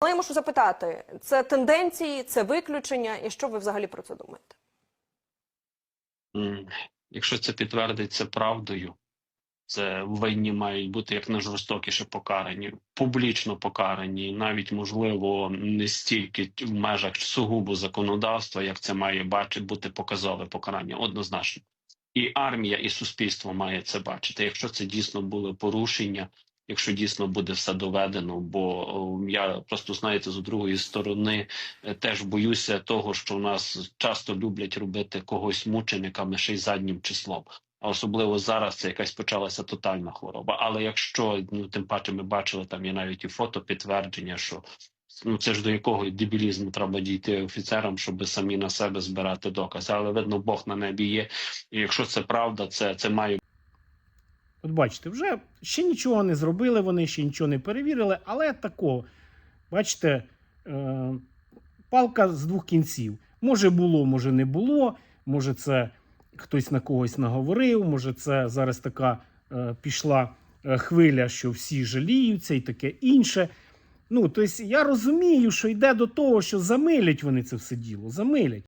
Але я мушу запитати: це тенденції, це виключення, і що ви взагалі про це думаєте? Якщо це підтвердиться правдою, це в війні мають бути як найжорстокіше покарані, публічно покарані, навіть можливо не стільки в межах сугубо законодавства, як це має бачити бути показове покарання, однозначно. І армія, і суспільство має це бачити. Якщо це дійсно були порушення, якщо дійсно буде все доведено, бо я просто знаєте, з другої сторони е, теж боюся того, що в нас часто люблять робити когось мучениками ще й заднім числом. А особливо зараз це якась почалася тотальна хвороба. Але якщо ну тим паче ми бачили там є навіть і фото підтвердження, що ну це ж до якого дебілізму треба дійти офіцерам, щоб самі на себе збирати докази. Але видно, Бог на небі є. І якщо це правда, це, це має От бачите, вже ще нічого не зробили, вони ще нічого не перевірили, але такого, бачите, е, палка з двох кінців. Може було, може не було, може це хтось на когось наговорив, може це зараз така е, пішла е, хвиля, що всі жаліються і таке інше. Ну, тобто я розумію, що йде до того, що замилять вони це все діло, замилять.